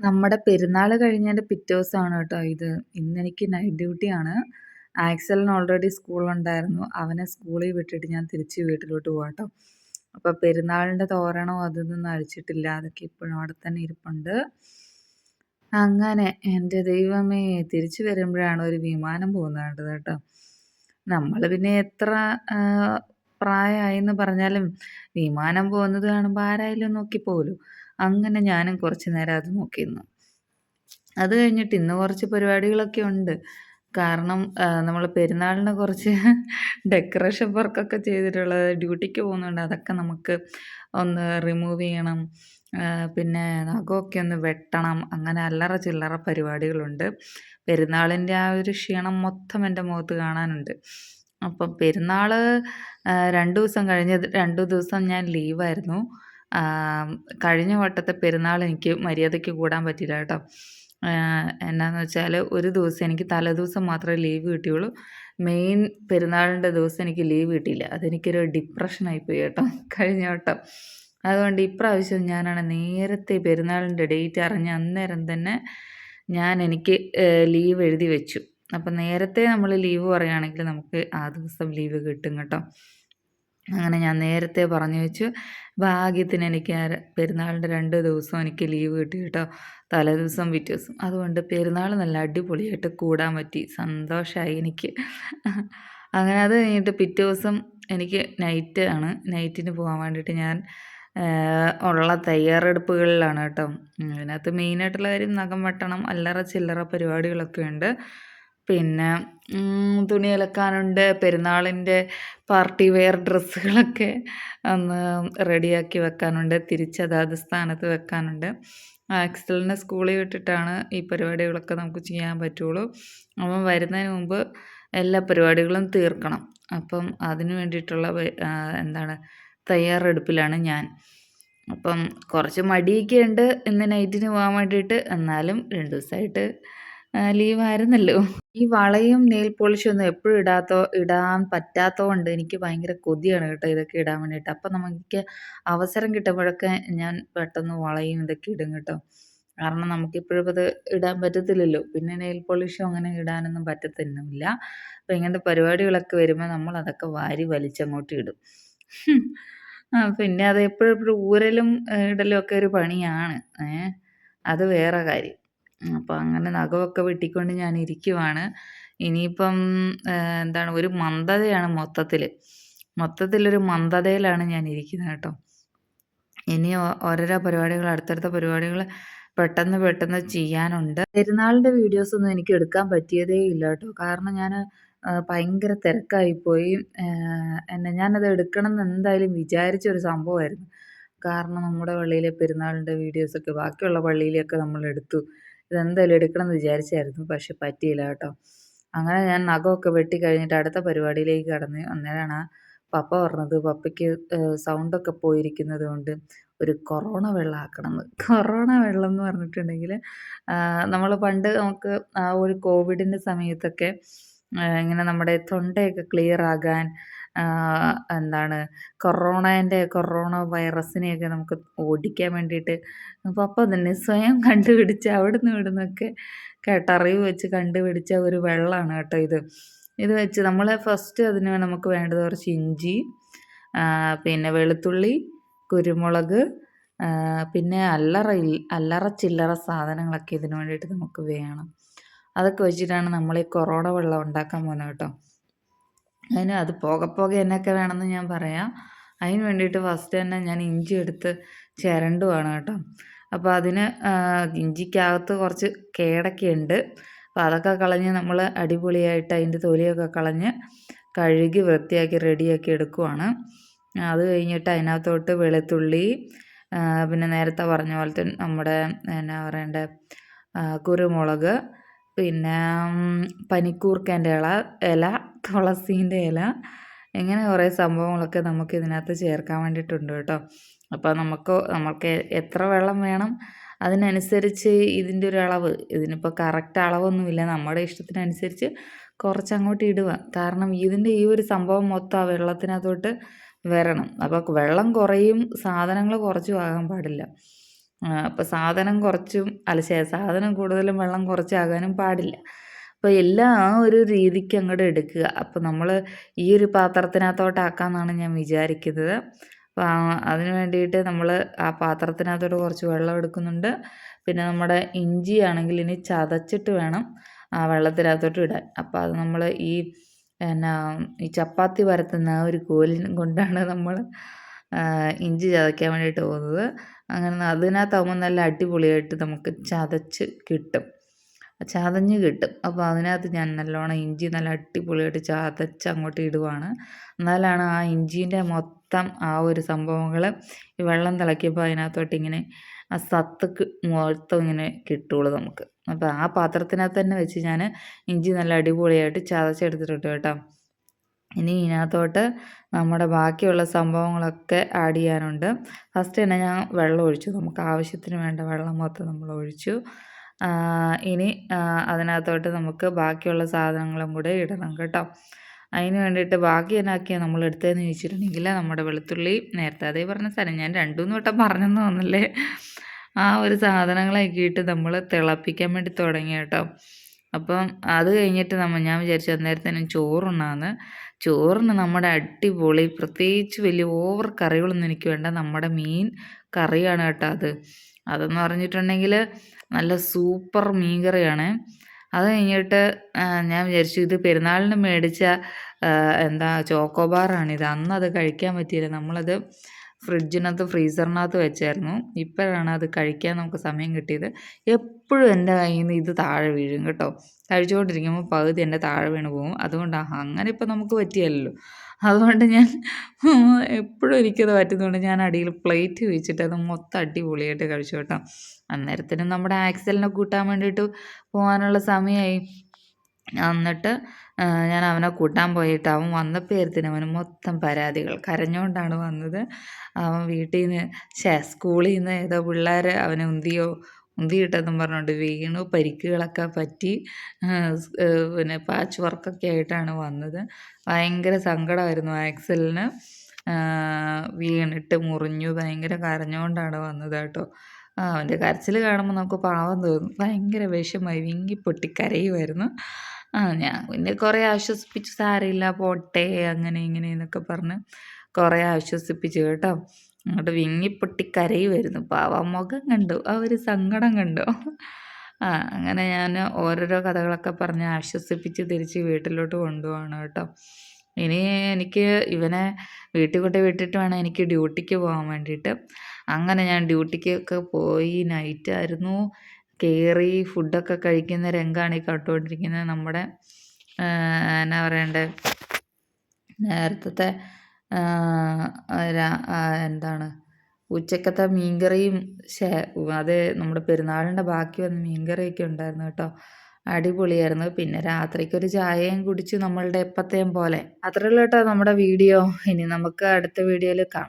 നമ്മുടെ പെരുന്നാൾ കഴിഞ്ഞതിന്റെ പിറ്റേ ദിവസമാണ് കേട്ടോ ഇത്. ഇന്നെനിക്ക് നൈറ്റ് ഡ്യൂട്ടിയാണ്. ആക്സലിന് ഓൾറെഡി സ്കൂളുണ്ടായിരുന്നു. അവനെ സ്കൂളിൽ വിട്ടിട്ട് ഞാൻ തിരിച്ച് വീട്ടിലോട്ട് പോവാട്ടോ. അപ്പോൾ പെരുന്നാളിന്റെ തോരണോ അതൊന്നും അഴിച്ചിട്ടില്ല. അതൊക്കെ ഇപ്പോഴും അവിടെ തന്നെ ഇരിപ്പുണ്ട്. അങ്ങനെ എന്റെ ദൈവമേ! തിരിച്ചു വരുമ്പോഴാണ് ഒരു വിമാനം പോകുന്നത് കേട്ടോ. നമ്മൾ പിന്നെ എത്ര പ്രായമായിന്ന് പറഞ്ഞാലും വിമാനം പോകുന്നത് കാണുമ്പോൾ ആരായാലും നോക്കിപ്പോകുമല്ലോ. അങ്ങനെ ഞാനും കുറച്ച് നേരം അത് നോക്കിയിരുന്നു. അത് കഴിഞ്ഞിട്ട് ഇന്ന് കുറച്ച് പരിപാടികളൊക്കെ ഉണ്ട്. കാരണം നമ്മൾ പെരുന്നാളിന് കുറച്ച് ഡെക്കറേഷൻ വർക്കൊക്കെ ചെയ്തിട്ടുള്ളത് ഡ്യൂട്ടിക്ക് പോകുന്നുണ്ട്. അതൊക്കെ നമുക്ക് ഒന്ന് റിമൂവ് ചെയ്യണം. പിന്നെ നഖമൊക്കെ ഒന്ന് വെട്ടണം. അങ്ങനെ അല്ലറ ചില്ലറ പരിപാടികളുണ്ട്. പെരുന്നാളിന്റെ ആ ഒരു ക്ഷീണം മൊത്തം എന്റെ മുഖത്ത് കാണാനുണ്ട്. അപ്പം പെരുന്നാൾ രണ്ട് ദിവസം കഴിഞ്ഞ് രണ്ട് ദിവസം ഞാൻ ലീവായിരുന്നു. കഴിഞ്ഞ വട്ടത്തെ പെരുന്നാൾ എനിക്ക് മര്യാദയ്ക്ക് കൂടാൻ പറ്റിയില്ല കേട്ടോ. എന്നാന്ന് വെച്ചാൽ ഒരു ദിവസം എനിക്ക് തലേദിവസം മാത്രമേ ലീവ് കിട്ടിയുള്ളൂ. മെയിൻ പെരുന്നാളിന്റെ ദിവസം എനിക്ക് ലീവ് കിട്ടിയില്ല. അതെനിക്കൊരു ഡിപ്രഷനായി പോയി കേട്ടോ കഴിഞ്ഞ വട്ടം. അതുകൊണ്ട് ഇപ്രാവശ്യം ഞാനാണ് നേരത്തെ പെരുന്നാളിന്റെ ഡേറ്റ് അറിഞ്ഞ അന്നേരം തന്നെ ഞാൻ എനിക്ക് ലീവ് എഴുതി വെച്ചു. അപ്പം നേരത്തെ നമ്മൾ ലീവ് പറയുകയാണെങ്കിൽ നമുക്ക് ആ ദിവസം ലീവ് കിട്ടും കേട്ടോ. അങ്ങനെ ഞാൻ നേരത്തെ പറഞ്ഞു വെച്ചു. ഭാഗ്യത്തിന് എനിക്ക് പെരുന്നാളിന്റെ രണ്ട് ദിവസം എനിക്ക് ലീവ് കിട്ടി കേട്ടോ. തലേദിവസം പിറ്റേ ദിവസം. അതുകൊണ്ട് പെരുന്നാൾ നല്ല അടിപൊളിയായിട്ട് കൂടാൻ പറ്റി. സന്തോഷമായി എനിക്ക്. അങ്ങനെ അത് കഴിഞ്ഞിട്ട് പിറ്റേ ദിവസം എനിക്ക് നൈറ്റ് ആണ്. നൈറ്റിന് പോകാൻ വേണ്ടിയിട്ട് ഞാൻ ഉള്ള തയ്യാറെടുപ്പുകളിലാണ് കേട്ടോ. അതിനകത്ത് മെയിനായിട്ടുള്ള കാര്യം നഖം വെട്ടണം അല്ലറ ചില്ലറ പരിപാടികളൊക്കെ ഉണ്ട്. പിന്നെ തുണി അലക്കാനുണ്ട്. പെരുന്നാളിന്റെ പാർട്ടി വെയർ ഡ്രസ്സുകളൊക്കെ ഒന്ന് റെഡിയാക്കി വെക്കാനുണ്ട്. തിരിച്ച് അതാത് സ്ഥാനത്ത് വെക്കാനുണ്ട്. ആക്സലിനെ സ്കൂളിൽ വിട്ടിട്ടാണ് ഈ പരിപാടികളൊക്കെ നമുക്ക് ചെയ്യാൻ പറ്റുള്ളൂ. അവൻ വരുന്നതിന് മുമ്പ് എല്ലാ പരിപാടികളും തീർക്കണം. അപ്പം അതിന് വേണ്ടിയിട്ടുള്ള എന്താണ് തയ്യാറെടുപ്പിലാണ് ഞാൻ. അപ്പം കുറച്ച് മടിയൊക്കെ ഉണ്ട് ഇന്ന് നൈറ്റിന് പോകാൻ വേണ്ടിയിട്ട്. എന്നാലും രണ്ട് ദിവസമായിട്ട് ലീവായിരുന്നല്ലോ. ഈ വളയും നെയിൽ പോളിഷും ഒന്നും എപ്പോഴും ഇടാത്തോ ഇടാൻ പറ്റാത്തതുകൊണ്ട് എനിക്ക് ഭയങ്കര കൊതിയാണ് കേട്ടോ ഇതൊക്കെ ഇടാൻ വേണ്ടിയിട്ട്. അപ്പം നമുക്ക് അവസരം കിട്ടുമ്പോഴൊക്കെ ഞാൻ പെട്ടെന്ന് വളയും ഇതൊക്കെ ഇടും കേട്ടോ. കാരണം നമുക്കിപ്പോഴും അത് ഇടാൻ പറ്റത്തില്ലല്ലോ. പിന്നെ നെയിൽ പോളിഷും അങ്ങനെ ഇടാനൊന്നും പറ്റത്തൊന്നുമില്ല. അപ്പം ഇങ്ങനത്തെ പരിപാടികളൊക്കെ വരുമ്പോൾ നമ്മൾ അതൊക്കെ വാരി വലിച്ചങ്ങോട്ട് ഇടും. പിന്നെ അത് എപ്പോഴും എപ്പോഴും ഊരലും ഇടലും ഒക്കെ ഒരു പണിയാണ്. ഏഹ് അത് വേറെ കാര്യം. അപ്പോൾ അങ്ങനെ നഖമൊക്കെ വെട്ടിക്കൊണ്ട് ഞാൻ ഇരിക്കുവാണ്. ഇനിയിപ്പം എന്താണ് ഒരു മന്ദതയാണ് മൊത്തത്തിൽ മൊത്തത്തിലൊരു മന്ദതയിലാണ് ഞാൻ ഇരിക്കുന്നത് കേട്ടോ. ഇനി ഓരോരോ പരിപാടികൾ അടുത്തടുത്ത പരിപാടികൾ പെട്ടെന്ന് പെട്ടെന്ന് ചെയ്യാനുണ്ട്. പെരുന്നാളിന്റെ വീഡിയോസൊന്നും എനിക്ക് എടുക്കാൻ പറ്റിയതേ ഇല്ല കേട്ടോ. കാരണം ഞാൻ ഭയങ്കര തിരക്കായിപ്പോയി എന്നെ ഞാനത് എടുക്കണം എന്ന് എന്തായാലും വിചാരിച്ചൊരു സംഭവമായിരുന്നു. കാരണം നമ്മുടെ പള്ളിയിലെ പെരുന്നാളിന്റെ വീഡിയോസൊക്കെ ബാക്കിയുള്ള പള്ളിയിലൊക്കെ നമ്മൾ എടുത്തു ഇതെന്തായാലും എടുക്കണം എന്ന് വിചാരിച്ചായിരുന്നു പക്ഷെ പറ്റിയില്ല കേട്ടോ. അങ്ങനെ ഞാൻ നഖമൊക്കെ വെട്ടി കഴിഞ്ഞിട്ട് അടുത്ത പരിപാടിയിലേക്ക് കടന്ന് അന്നേരമാണ് പപ്പ പറഞ്ഞത് പപ്പയ്ക്ക് സൗണ്ടൊക്കെ പോയിരിക്കുന്നത് കൊണ്ട് ഒരു കൊറോണ വെള്ളം ആക്കണമെന്ന് കൊറോണ വെള്ളം എന്ന് പറഞ്ഞിട്ടുണ്ടെങ്കിൽ നമ്മൾ പണ്ട് നമുക്ക് ആ ഒരു കോവിഡിന്റെ സമയത്തൊക്കെ ഇങ്ങനെ നമ്മുടെ തൊണ്ടയൊക്കെ ക്ലിയർ ആകാൻ എന്താണ് കൊറോണേന്റെ കൊറോണ വൈറസിനെയൊക്കെ നമുക്ക് ഓടിക്കാൻ വേണ്ടിയിട്ട്. പപ്പ തന്നെ സ്വയം കണ്ടുപിടിച്ച് അവിടുന്ന് ഇവിടുന്നൊക്കെ കേട്ടറിവ് വെച്ച് കണ്ടുപിടിച്ച ഒരു വെള്ളമാണ് കേട്ടോ ഇത്. ഇത് വെച്ച് നമ്മൾ ഫസ്റ്റ് അതിന് നമുക്ക് വേണ്ടത് കുറച്ച് ഇഞ്ചി പിന്നെ വെളുത്തുള്ളി കുരുമുളക് പിന്നെ അല്ലറ അല്ലറ ചില്ലറ സാധനങ്ങളൊക്കെ ഇതിന് വേണ്ടിയിട്ട് നമുക്ക് വേണം. അതൊക്കെ വെച്ചിട്ടാണ് നമ്മൾ ഈ കൊറോണ വെള്ളം ഉണ്ടാക്കാൻ പോകുന്നത് കേട്ടോ. അതിന് അത് പോകെ പോകെ എന്നൊക്കെ വേണമെന്ന് ഞാൻ പറയാം. അതിന് വേണ്ടിയിട്ട് ഫസ്റ്റ് തന്നെ ഞാൻ ഇഞ്ചി എടുത്ത് ചിരണ്ടുവാണ് കേട്ടോ. അപ്പോൾ അതിന് ഇഞ്ചിക്കകത്ത് കുറച്ച് കേടൊക്കെ ഉണ്ട്. അപ്പോൾ അതൊക്കെ കളഞ്ഞ് നമ്മൾ അടിപൊളിയായിട്ട് അതിന്റെ തൊലിയൊക്കെ കളഞ്ഞ് കഴുകി വൃത്തിയാക്കി റെഡിയാക്കി എടുക്കുവാണ്. അത് കഴിഞ്ഞിട്ട് അതിനകത്തോട്ട് വെളുത്തുള്ളി പിന്നെ നേരത്തെ പറഞ്ഞ പോലത്തെ നമ്മുടെ എന്നാ പറയണ്ടേ കുരുമുളക് പിന്നെ പനിക്കൂർക്കേന്റെ ഇല ഇല തുളസീന്റെ ഇല ഇങ്ങനെ കുറേ സംഭവങ്ങളൊക്കെ നമുക്ക് ഇതിനകത്ത് ചേർക്കാൻ വേണ്ടിയിട്ടുണ്ട് കേട്ടോ. അപ്പോൾ നമുക്ക് നമുക്ക് എത്ര വെള്ളം വേണം അതിനനുസരിച്ച് ഇതിന്റെ ഒരു അളവ് ഇതിനിപ്പോൾ കറക്റ്റ് അളവൊന്നുമില്ല നമ്മുടെ ഇഷ്ടത്തിനനുസരിച്ച് കുറച്ചങ്ങോട്ട് ഇടുക. കാരണം ഇതിന്റെ ഈ ഒരു സംഭവം മൊത്തം ആ വെള്ളത്തിനകത്തോട്ട് വരണം. അപ്പോൾ വെള്ളം കുറയും സാധനങ്ങൾ കുറച്ചും ആകാൻ പാടില്ല. അപ്പോൾ സാധനം കുറച്ചും അല്ല ശേ സാധനം കൂടുതലും വെള്ളം കുറച്ചാകാനും പാടില്ല. അപ്പോൾ എല്ലാം ആ ഒരു രീതിക്ക് അങ്ങോട്ട് എടുക്കുക. അപ്പോൾ നമ്മൾ ഈ ഒരു പാത്രത്തിനകത്തോട്ടാക്കാമെന്നാണ് ഞാൻ വിചാരിക്കുന്നത്. അപ്പോൾ അതിന് വേണ്ടിയിട്ട് നമ്മൾ ആ പാത്രത്തിനകത്തോട്ട് കുറച്ച് വെള്ളം എടുക്കുന്നുണ്ട്. പിന്നെ നമ്മുടെ ഇഞ്ചി ആണെങ്കിൽ ഇനി ചതച്ചിട്ട് വേണം ആ വെള്ളത്തിനകത്തോട്ട് ഇടാൻ. അപ്പോൾ അത് നമ്മൾ ഈ എന്നാ ഈ ചപ്പാത്തി പരത്തുന്ന ആ ഒരു കോലിനും കൊണ്ടാണ് നമ്മൾ ഇഞ്ചി ചതയ്ക്കാൻ വേണ്ടിയിട്ട് പോകുന്നത്. അങ്ങനെ അതിനകത്താകുമ്പോൾ നല്ല അടിപൊളിയായിട്ട് നമുക്ക് ചതച്ച് കിട്ടും. ചതഞ്ഞ് കിട്ടും. അപ്പോൾ അതിനകത്ത് ഞാൻ നല്ലോണം ഇഞ്ചി നല്ല അടിപൊളിയായിട്ട് ചതച്ച് അങ്ങോട്ട് ഇടുവാണ്. എന്നാലാണ് ആ ഇഞ്ചീന്റെ മൊത്തം ആ ഒരു സംഭവങ്ങൾ ഈ വെള്ളം തിളയ്ക്കുമ്പോൾ അതിനകത്തോട്ട് ഇങ്ങനെ ആ സത്തക്ക് മൊത്തം ഇങ്ങനെ കിട്ടുള്ളൂ നമുക്ക്. അപ്പോൾ ആ പാത്രത്തിനകത്ത് തന്നെ വെച്ച് ഞാൻ ഇഞ്ചി നല്ല അടിപൊളിയായിട്ട് ചതച്ചെടുത്തിട്ടുണ്ട് കേട്ടോ. ഇനി ഇതിനകത്തോട്ട് നമ്മുടെ ബാക്കിയുള്ള സംഭവങ്ങളൊക്കെ ആഡ് ചെയ്യാനുണ്ട്. ഫസ്റ്റ് തന്നെ ഞാൻ വെള്ളം ഒഴിച്ചു. നമുക്ക് ആവശ്യത്തിന് വേണ്ട വെള്ളം മൊത്തം നമ്മൾ ഒഴിച്ചു. ഇനി അതിനകത്തോട്ട് നമുക്ക് ബാക്കിയുള്ള സാധനങ്ങളും കൂടെ ഇടണം കേട്ടോ. അതിന് വേണ്ടിയിട്ട് ബാക്കി എന്നാക്കിയാൽ നമ്മൾ എടുത്തതെന്ന് ചോദിച്ചിട്ടുണ്ടെങ്കിൽ നമ്മുടെ വെളുത്തുള്ളി നേരത്തെ അതേ പറഞ്ഞ സ്ഥലം ഞാൻ രണ്ടു മൂന്ന് വട്ടം പറഞ്ഞെന്ന് തോന്നല്ലേ ആ ഒരു സാധനങ്ങളൊക്കെ ഇട്ട് നമ്മൾ തിളപ്പിക്കാൻ വേണ്ടി തുടങ്ങി കേട്ടോ. അപ്പം അത് കഴിഞ്ഞിട്ട് നമ്മൾ ഞാൻ വിചാരിച്ചു അന്നേരത്തേനും ചോറുണ്ണാന്ന്. ചോറിന് നമ്മുടെ അടിപൊളി പ്രത്യേകിച്ച് വലിയ ഓവർ കറികളൊന്നും എനിക്ക് വേണ്ട. നമ്മുടെ മീൻ കറിയാണ് കേട്ടോ അത്. അതെന്ന് പറഞ്ഞിട്ടുണ്ടെങ്കിൽ നല്ല സൂപ്പർ മീൻ കറിയാണ്. അത് കഴിഞ്ഞിട്ട് ഞാൻ വിചാരിച്ചു ഇത് പെരുന്നാളിന് മേടിച്ച എന്താ ചോക്കോബാറാണിത് അന്ന് അത് കഴിക്കാൻ പറ്റിയില്ല. നമ്മളത് ഫ്രിഡ്ജിനകത്ത് ഫ്രീസറിനകത്ത് വെച്ചായിരുന്നു. ഇപ്പോഴാണ് അത് കഴിക്കാൻ നമുക്ക് സമയം കിട്ടിയത്. എപ്പോഴും എന്റെ കയ്യിൽ നിന്ന് ഇത് താഴെ വീഴും കേട്ടോ. കഴിച്ചുകൊണ്ടിരിക്കുമ്പോൾ പകുതി എന്റെ താഴെ വീണ് പോകും. അതുകൊണ്ടാണ് അങ്ങനെ ഇപ്പം നമുക്ക് പറ്റിയല്ലോ അതുകൊണ്ട് ഞാൻ എപ്പോഴും എനിക്കത് പറ്റുന്നതുകൊണ്ട് ഞാൻ അടിയിൽ പ്ലേറ്റ് വെച്ചിട്ട് അത് മൊത്തം അടിപൊളിയായിട്ട് കഴിച്ചു കേട്ടോ. അന്നേരത്തിനും നമ്മുടെ ആക്സലിനെ കൂട്ടാൻ വേണ്ടിയിട്ട് പോകാനുള്ള സമയമായി. എന്നിട്ട് ഞാൻ അവനെ കൂട്ടാൻ പോയിട്ട് അവൻ വന്നപ്പോഴത്തേനും അവന് മൊത്തം പരാതികൾ. കരഞ്ഞുകൊണ്ടാണ് വന്നത്. അവൻ വീട്ടിൽ നിന്ന് ശേ സ്കൂളിൽ നിന്ന് ഏതോ പിള്ളേർ അവനെ ഉന്തിയോ ഉന്തിയിട്ടെന്നും പറഞ്ഞുകൊണ്ട് വീണു. പരിക്കുകളൊക്കെ പറ്റി. പിന്നെ പാച്ച് വർക്കൊക്കെ ആയിട്ടാണ് വന്നത്. ഭയങ്കര സങ്കടമായിരുന്നു ആക്സലിന് വീണിട്ട് മുറിഞ്ഞു. ഭയങ്കര കരഞ്ഞുകൊണ്ടാണ് വന്നത് കേട്ടോ. അവന്റെ കരച്ചിൽ കാണുമ്പോൾ നമുക്ക് പാവം തോന്നും. ഭയങ്കര വിഷമായി. വിങ്ങി പൊട്ടി കരയുമായിരുന്നു ആ ഞാൻ പിന്നെ കുറേ ആശ്വസിപ്പിച്ചു. സാരമില്ല പോട്ടെ അങ്ങനെ ഇങ്ങനെ എന്നൊക്കെ പറഞ്ഞ് കുറേ ആശ്വസിപ്പിച്ചു കേട്ടോ. അങ്ങോട്ട് വിങ്ങിപ്പൊട്ടി കരയുമായിരുന്നു പാവ മുഖം കണ്ടു. ആ ഒരു സങ്കടം കണ്ടു. ആ അങ്ങനെ ഞാൻ ഓരോരോ കഥകളൊക്കെ പറഞ്ഞ് ആശ്വസിപ്പിച്ച് തിരിച്ച് വീട്ടിലോട്ട് കൊണ്ടുപോകണം കേട്ടോ. ഇനി എനിക്ക് ഇവനെ വീട്ടിൽ കൊണ്ട് വിട്ടിട്ട് വേണം എനിക്ക് ഡ്യൂട്ടിക്ക് പോകാൻ വേണ്ടിയിട്ട്. അങ്ങനെ ഞാൻ ഡ്യൂട്ടിക്കൊക്കെ പോയി. നൈറ്റായിരുന്നു. കയറി ഫുഡൊക്കെ കഴിക്കുന്ന രംഗമാണ് ഈ കണ്ടുകൊണ്ടിരിക്കുന്നത്. നമ്മുടെ എന്നാ പറയണ്ടേ? നേരത്തെ എന്താണ്? ഉച്ചക്കത്തെ മീൻകറിയും ശേ അത് നമ്മുടെ പെരുന്നാളിന്റെ ബാക്കി വന്ന മീൻകറിയൊക്കെ ഉണ്ടായിരുന്നു കേട്ടോ. അടിപൊളിയായിരുന്നു. പിന്നെ രാത്രിക്കൊരു ചായയും കുടിച്ച് നമ്മളുടെ എപ്പത്തെയും പോലെ. അത്രയുള്ളൂ കേട്ടോ നമ്മുടെ വീഡിയോ. ഇനി നമുക്ക് അടുത്ത വീഡിയോയിൽ കാണാം.